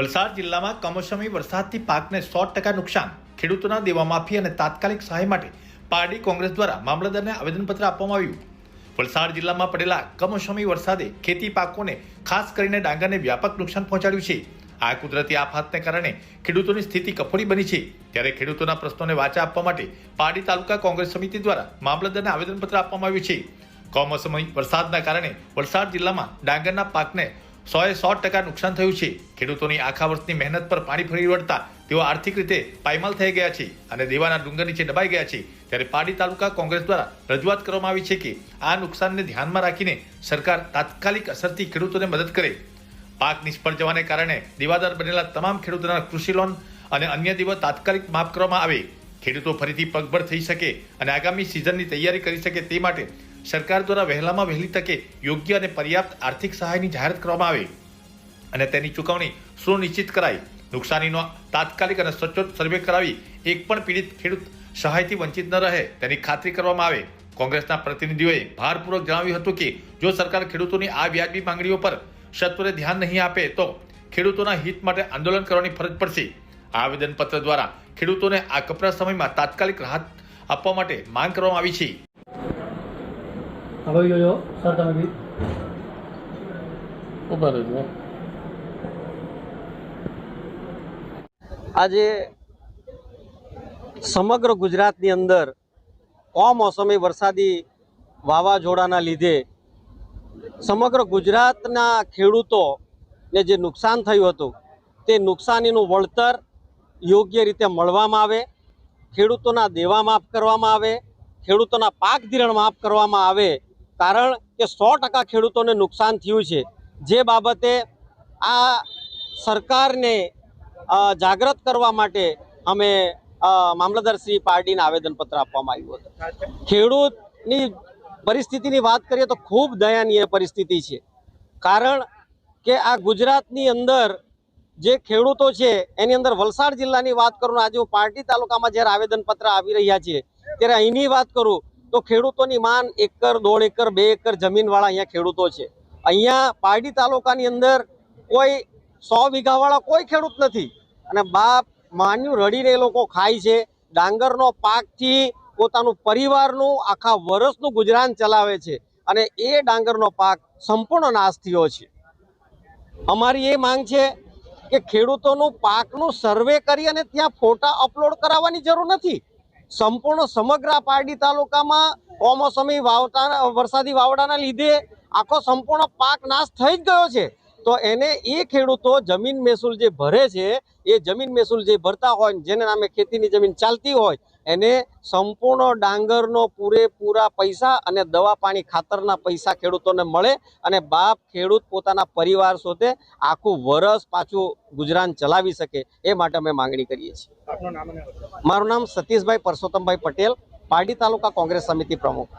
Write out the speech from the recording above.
વલસાડ જિલ્લામાં કમોસમી વરસાદથી પાકને સો ટકા નુકસાન. ખેડૂતોના દેવા માફી અને તાત્કાલિક સહાય માટે પારડી કોંગ્રેસ દ્વારા મામલતદારને આવેદનપત્ર આપવામાં આવ્યું. વલસાડ જિલ્લામાં પડેલા કમોસમી વરસાદે ખેતી પાકોને ખાસ કરીને ડાંગરને વ્યાપક નુકસાન પહોંચાડ્યું છે. આ કુદરતી આફતને કારણે ખેડૂતોની સ્થિતિ કફોડી બની છે. ત્યારે ખેડૂતોના પ્રશ્નોને વાચા આપવા માટે પારડી તાલુકા કોંગ્રેસ સમિતિ દ્વારા મામલતદારને આવેદનપત્ર આપવામાં આવ્યું છે. કમોસમી વરસાદના કારણે વલસાડ જિલ્લામાં ડાંગરના પાકને સોએ સો ટકા નુકસાન થયું છે. ખેડૂતોની આખા વર્ષની મહેનત પર પાણી ફરી વળતા તેઓ આર્થિક રીતે પાયમાલ થઈ ગયા છે અને દેવાના ડુંગર નીચે દબાઈ ગયા છે. ત્યારે પારડી તાલુકા કોંગ્રેસ દ્વારા રજૂઆત કરવામાં આવી છે કે આ નુકસાનને ધ્યાનમાં રાખીને સરકાર તાત્કાલિક અસરથી ખેડૂતોને મદદ કરે. પાક નિષ્ફળ જવાને કારણે દેવાદાર બનેલા તમામ ખેડૂતોના કૃષિ લોન અને અન્ય દેવો તાત્કાલિક માફ કરવામાં આવે. ખેડૂતો ફરીથી પગભર થઈ શકે અને આગામી સિઝનની તૈયારી કરી શકે તે માટે સરકાર દ્વારા વહેલામાં વહેલી તકે યોગ્ય અને પર્યાપ્ત આર્થિક સહાયની જાહેરાત કરવામાં આવે અને તેની ચૂકવણી સુનિશ્ચિત કરાય. નુકસાનીનો તાત્કાલિક અને સચોટ સર્વે કરાવી એક પણ પીડિત ખેડૂત સહાયથી વંચિત ન રહે તેની ખાતરી કરવામાં આવે. કોંગ્રેસના પ્રતિનિધિઓએ ભારપૂર્વક જણાવ્યું હતું કે, જો સરકાર ખેડૂતોની આ વ્યાજબી માંગણીઓ પર સત્વરે ધ્યાન નહીં આપે, તો ખેડૂતોના હિત માટે આંદોલન કરવાની ફરજ પડશે. આવેદનપત્ર દ્વારા ખેડૂતોને આ કપરા સમયમાં તાત્કાલિક રાહત આપવા માટે માંગ કરવામાં આવી છે. હવે જોજો સર, તમે બી. ઊભા રહેજો. આજે સમગ્ર ગુજરાતની અંદર કમોસમી વરસાદી વાવાઝોડાના લીધે સમગ્ર ગુજરાતના ખેડૂતોને જે નુકસાન થયું હતું, તે નુકસાનીનું વળતર યોગ્ય રીતે મળવામાં આવે, ખેડૂતોના દેવા માફ કરવામાં આવે, ખેડૂતોના પાક ધિરણ માફ કરવામાં આવે કારણ કે સો ટકા ખેડૂતોને નુકસાન થયું છે. જે બાબતે આ સરકારને જાગૃત કરવા માટે અમે અ, મામલતદાર શ્રી પાર્ટીને આવેદનપત્ર આપવામાં આવ્યું હતું. ખેડૂતની પરિસ્થિતિની વાત કરીએ તો ખૂબ દયાનીય પરિસ્થિતિ છે. કારણ કે આ ગુજરાતની અંદર જે ખેડૂતો છે એની અંદર વલસાડ જિલ્લાની વાત કરું આજે હું પાર્ટી તાલુકામાં જ્યારે આવેદનપત્ર આવી રહ્યા છે ત્યારે અહીંની વાત કરું તો ખેડૂતોની માન એકર, દોઢ એકર, બે એકર જમીનવાળા અહીંયા ખેડૂતો છે. અહીંયા પારડી તાલુકાની અંદર કોઈ સો વીઘાવાળા કોઈ ખેડૂત નથી. અને બાપ માન્યું રડીને એ લોકો ખાય છે. ડાંગરનો પાકથી પોતાનું પરિવારનું આખા વર્ષનું ગુજરાન ચલાવે છે. અને એ ડાંગરનો પાક સંપૂર્ણ નાશ થયો છે. અમારી એ માંગ છે કે ખેડૂતોનું પાકનું સર્વે કરી અને ત્યાં ફોટા અપલોડ કરાવવાની જરૂર નથી. સંપૂર્ણ સમગ્ર પારડી તાલુકામાં કમોસમી વાવટા વરસાદી વાવડાના લીધે આખો સંપૂર્ણ પાક નાશ થઈ જ ગયો છે. તો એને એ ખેડૂતો જમીન મહેસૂલ જે ભરે છે, એ જમીન મહેસૂલ જે ભરતા હોય જેને નામે ખેતીની જમીન ચાલતી હોય એને સંપૂર્ણ ડાંગરનો પૂરેપૂરા પૈસા અને દવા પાણી ખાતરના પૈસા ખેડૂતોને મળે અને બાપ ખેડૂત પોતાના પરિવાર સાથે આખું વરસ પાછું ગુજરાન ચલાવી શકે એ માટે અમે માંગણી કરીએ છીએ. મારું નામ સતીશભાઈ પરસોત્તમભાઈ પટેલ પારડી તાલુકા કોંગ્રેસ સમિતિ પ્રમુખ.